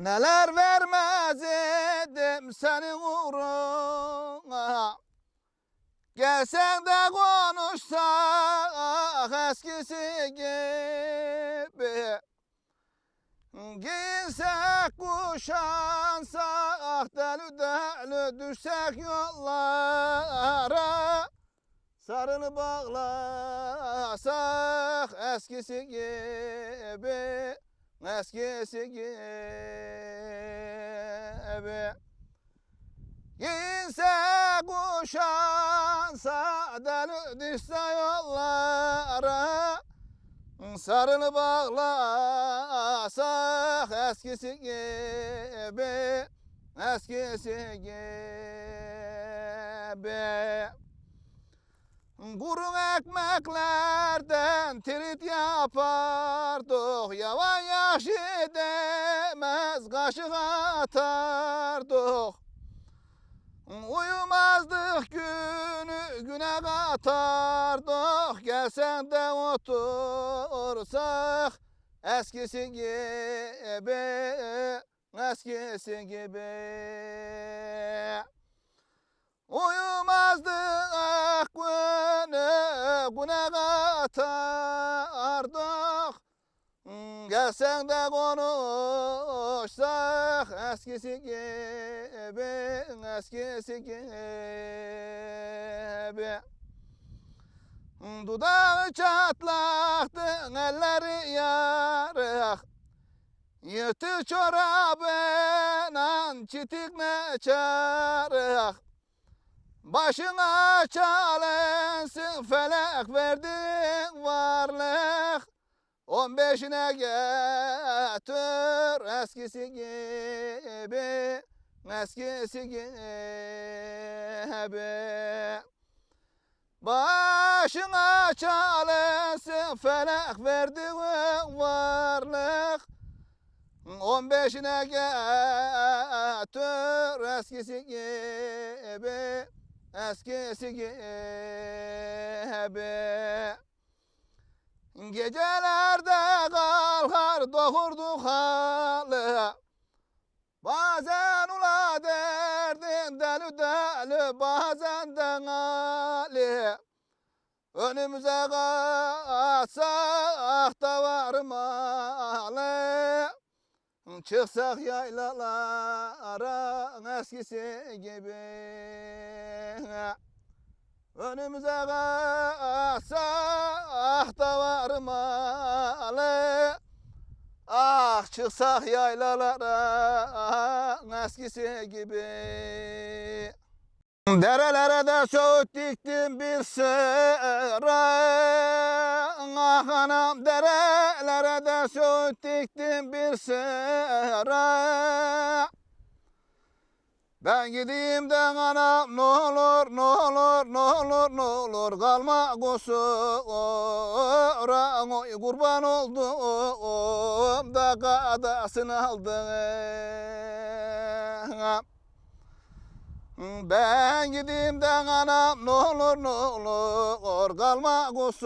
Neler vermez edim senin uğruna. Gelsen de konuşsak eskisi gibi. Giysek kuşansak deli deli düşsek yollara. Sarılı bağlasak eskisi gibi Eskisi gibi Giyinse kuşansa deli düşse yollara Sarılı bağlasak eskisi gibi Eskisi gibi Kuru ekmeklerden trit yapardık Yavan yaşı demez kaşık atardık Uyumazdık günü güne katardık Gelsen de otursak eskisi gibi Eskisi gibi Uyumazdık günü güne katardık. Gelsen de konuşsak eskisi gibi Eskisi gibi. Dudağı çatlaktı elleri yarık. Yırtı çorabıyla çitik ne çarık Başına çalınsın felek verdin varlık. On beşine getir eskisi gibi Eskisi gibi. Başına çalınsın felek verdin varlık. On beşine getir eskisi gibi Eskisi gibi Gecelerde kalkar dokurdu halı. Bazen ula derdin deli deli bazen de ali Önümüze kaçsak da varmalı Çıksak yaylalara eskisi gibi. Önümüze kaçsak da varmalı Ah çıksak yaylalara eskisi gibi Derelere de söğüt diktim bir sıra Ah anam derelere de söğüt diktim bir sıra Ben gideyim de anam ne olur ne olur ne olur ne olur kalma kusura. Oy kurban oldum da kadasını aldım ben gideyim de anam ne olur ne olur kalma kusura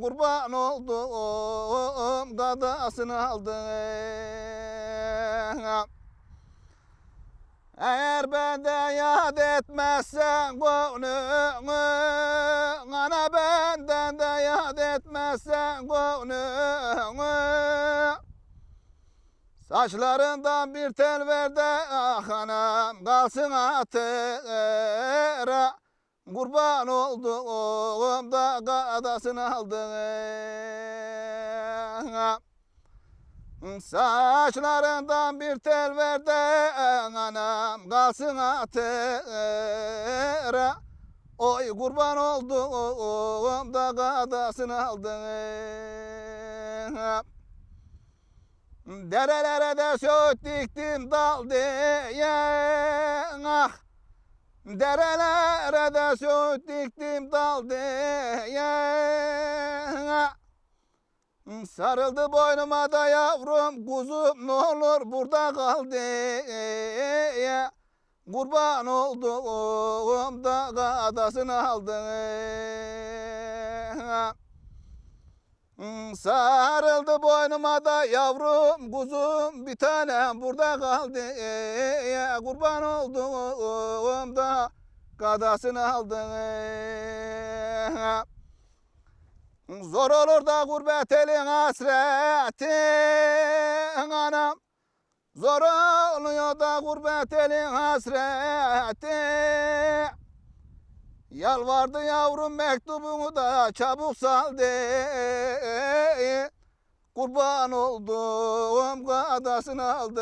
kurban oldum dadasını aldım. Eğer bende yad etmezsen gönlümü Ana benden de yad etmezsen gönlümü Saçlarından bir tel ver de ah anam kalsın hatıra Kurban olduğum da kadasını aldım Saçlarından bir tel ver de anam kalsın hatıra Oy kurban olduğum da kadasını aldım Derelere de söğüt diktim dal diye. Ah Derelere de söğüt diktim dal diye. Ah. Sarıldı boynuma da yavrum kuzum ne olur burada kal diye. Kurban olduğum da kadasını aldım Hmm, Sarıldı boynuma da yavrum kuzum bir tanem burada kaldı. Ee, kurban olduğum da kadasını aldı. Zor olur da gurbet elin hasretin anam. Zor oluyor da gurbet elin hasreti Yalvardı yavrum mektubunu da çabuk sal Kurban olduğum kadasını aldı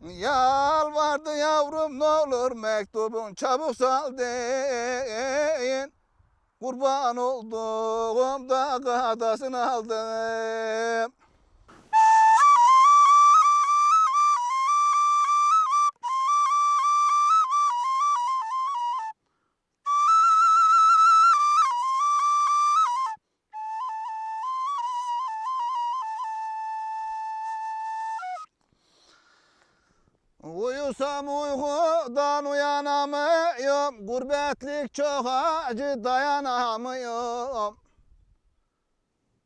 Yalvardı yavrum ne olur mektubun çabuk sal Kurban olduğum da kadasını aldım Uyusam uykudan uyanamıyorum. Gurbetlik çok acı dayanamıyorum.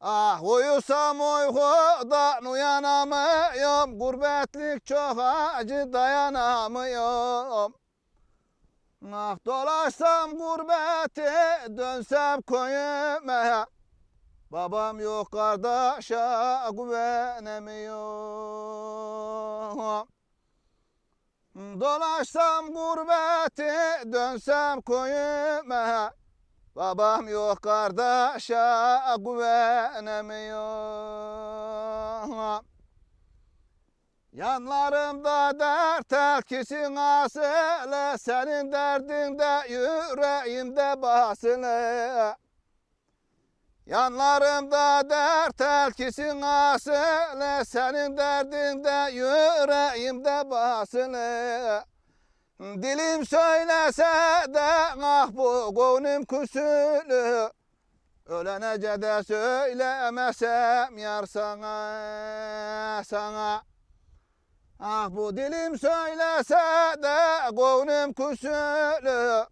Ah uyusam uykudan uyanamıyorum. Gurbetlik çok acı dayanamıyorum. Ah dolaşsam gurbeti dönsem köyüme. Babam yok kardeşe güvenemiyorum Dolaşsam gurbeti dönsem köyüme. Babam yok kardeşe güvenemiyorum Yanlarımda dert elkisin asılı. Senin derdinde yüreğimde basılı Yanlarımda dert elkisin asılı Senin derdinde yüreğimde basılı. Dilim söylese de ah bu gönlüm küsülü. Ölenece de söylemesem yar sana sana. Ah bu dilim söylese de gönlüm küsülü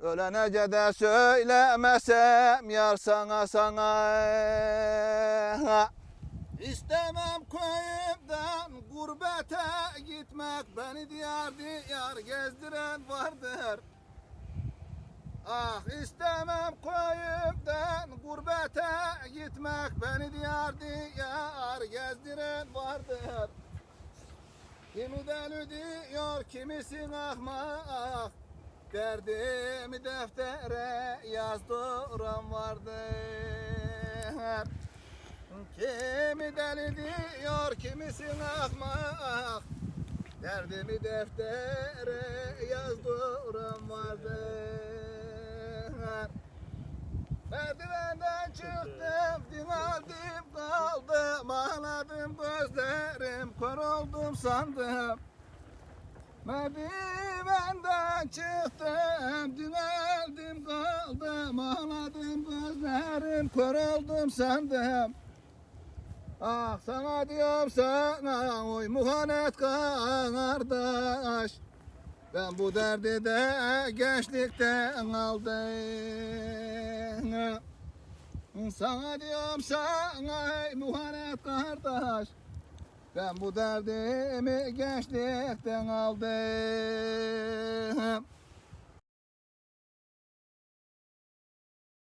Ölenece de söylemesem yar sana sana. İstemem köyümden gurbete gitmek. Beni diyar diyar gezdiren vardır. Ah istemem köyümden gurbete gitmek. Beni diyar diyar gezdiren vardır. Kimi deli diyor kimisin ahmak Derdimi deftere yazdıran vardır. Kimi deli diyor kimisin ahmak. Derdimi deftere yazdıran vardır. Merdivenden çıktım, dinaldim kaldım Ağladım gözlerim, kör oldum sandım Merdivenden çıktım, dinaldim kaldım Ağladım gözlerim, kör oldum sandım Ah sana diyorum sana, oy muhanet kardeş ben bu derdi de gençlikten aldım. Sana diyorum sana ey muhanet kardeş. Ben bu derdimi gençlikten aldım.